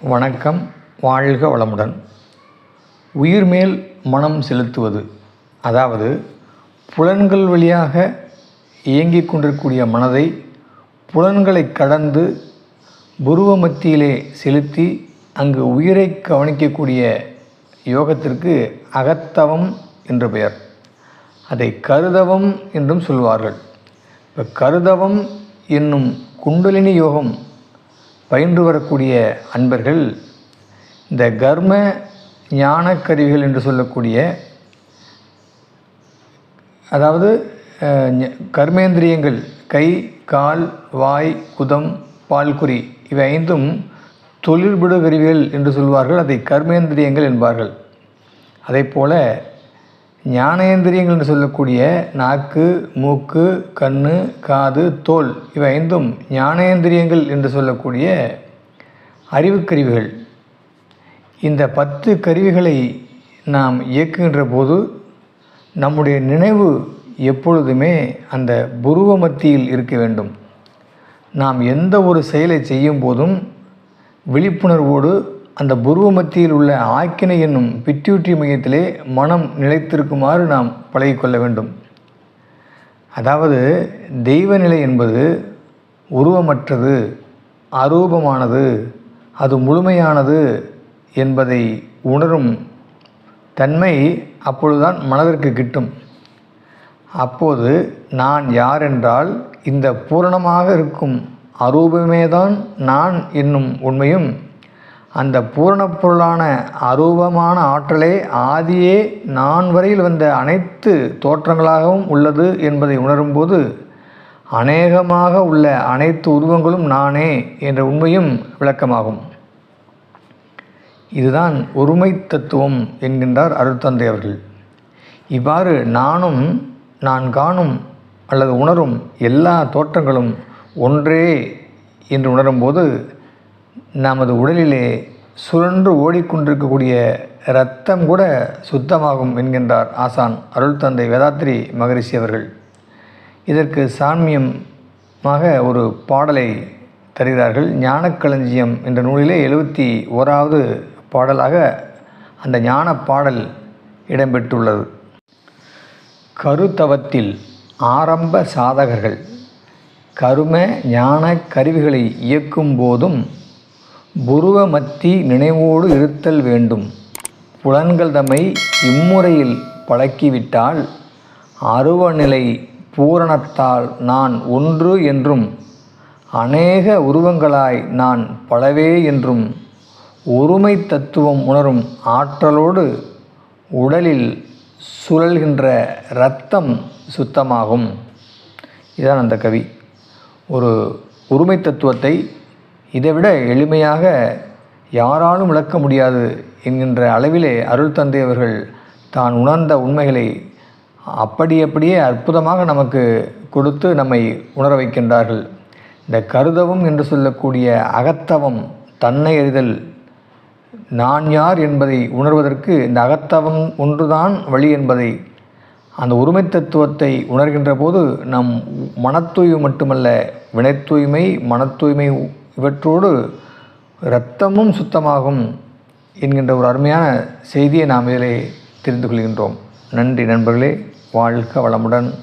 வணக்கம் வாழ்க வளமுடன். உயிர் மேல் மனம் செலுத்துவது அதாவது புலன்கள் வழியாக இயங்கிக் கொண்டிருக்கக்கூடிய மனதை புலன்களை கடந்து புருவ மத்தியிலே செலுத்தி அங்கு உயிரை கவனிக்கக்கூடிய யோகத்திற்கு அகத்தவம் என்று பெயர். அதை கருதவம் என்றும் சொல்வார்கள். இப்போ கருதவம் என்னும் குண்டலினி யோகம் பயின்று வரக்கூடிய அன்பர்கள் இந்த கர்ம ஞான கருவிகள் என்று சொல்லக்கூடிய அதாவது கர்மேந்திரியங்கள் கை கால் வாய் குதம் பால்குறி இவை ஐந்தும் தொழில்படு கருவிகள் என்று சொல்வார்கள். அதை கர்மேந்திரியங்கள் என்பார்கள். அதே போல என்று சொல்லக்கூடிய நாக்கு மூக்கு கண் காது தோல் இவை ஐந்தும் ஞானேந்திரியங்கள் என்று சொல்லக்கூடிய அறிவுக்கருவிகள். இந்த பத்து கருவிகளை நாம் இயக்குகின்ற போது நம்முடைய நினைவு எப்பொழுதுமே அந்த புருவ மத்தியில் இருக்க வேண்டும். நாம் எந்த ஒரு செயலை செய்யும் போதும் விழிப்புணர்வோடு அந்த புருவ மத்தியில் உள்ள ஆக்கினை என்னும் பிட்யூட்ரி மையத்திலே மனம் நிலைத்திருக்குமாறு நாம் பழகிக்கொள்ள வேண்டும். அதாவது தெய்வ நிலை என்பது உருவமற்றது அரூபமானது அது முழுமையானது என்பதை உணரும் தன்மை அப்பொழுதுதான் மனதிற்கு கிட்டும். அப்போது நான் யார் என்றால் இந்த பூரணமாக இருக்கும் அரூபமேதான் நான் என்னும் உண்மையும் அந்த பூரணப் பொருளான அரூபமான ஆற்றலே ஆதியே நான் வரையில் வந்த அனைத்து தோற்றங்களாகவும் உள்ளது என்பதை உணரும்போது அநேகமாக உள்ள அனைத்து உருவங்களும் நானே என்ற உண்மையும் விளக்கமாகும். இதுதான் ஒருமை தத்துவம் என்கின்றார் அருட்தந்தை அவர்கள். இவ்வாறு நானும் நான் காணும் அல்லது உணரும் எல்லா தோற்றங்களும் ஒன்றே என்று உணரும்போது நமது உடலிலே சுழன்று ஓடிக்கொண்டிருக்கக்கூடிய இரத்தம் கூட சுத்தமாகும் என்கின்றார் ஆசான் அருள் தந்தை வேதாத்ரி மகரிஷி அவர்கள். இதற்கு சாமியமாக ஒரு பாடலை தருகிறார்கள். ஞானக்களஞ்சியம் என்ற நூலிலே எழுபத்தி ஓராவது பாடலாக அந்த ஞான பாடல் இடம்பெற்றுள்ளது. கருத்தவத்தில் ஆரம்ப சாதகர்கள் கரும ஞான கருவிகளை இயக்கும் போதும் புருவ மத்தி நினைவோடு இருத்தல் வேண்டும். புலன்கள் தம்மை இம்முறையில் பழக்கிவிட்டால் அருவநிலை பூரணத்தால் நான் ஒன்று என்றும் அநேக உருவங்களாய் நான் பலவே என்றும் ஒருமை தத்துவம் உணரும் ஆற்றலோடு உடலில் சுழல்கின்ற இரத்தம் சுத்தமாகும். இதுதான் அந்த கவி. ஒரு ஒருமை தத்துவத்தை இதைவிட எளிமையாக யாராலும் விளக்க முடியாது என்கின்ற அளவிலே அருள் தந்தை அவர்கள் தான் உணர்ந்த உண்மைகளை அப்படி அப்படியே அற்புதமாக நமக்கு கொடுத்து நம்மை உணர வைக்கின்றார்கள். இந்த கருதவம் என்று சொல்லக்கூடிய அகத்தவம் தன்னை அறிதல் நான் யார் என்பதை உணர்வதற்கு இந்த அகத்தவம் ஒன்றுதான் வழி என்பதை அந்த ஒருமை தத்துவத்தை உணர்கின்ற போது நம் மனத்தூய்மை மட்டுமல்ல வினைத்தூய்மை மனத்தூய்மை இவற்றோடு இரத்தமும் சுத்தமாகும் என்கின்ற ஒரு அருமையான செய்தியை நாம் இதிலே தெரிந்து கொள்கின்றோம். நன்றி நண்பர்களே. வாழ்க வளமுடன்.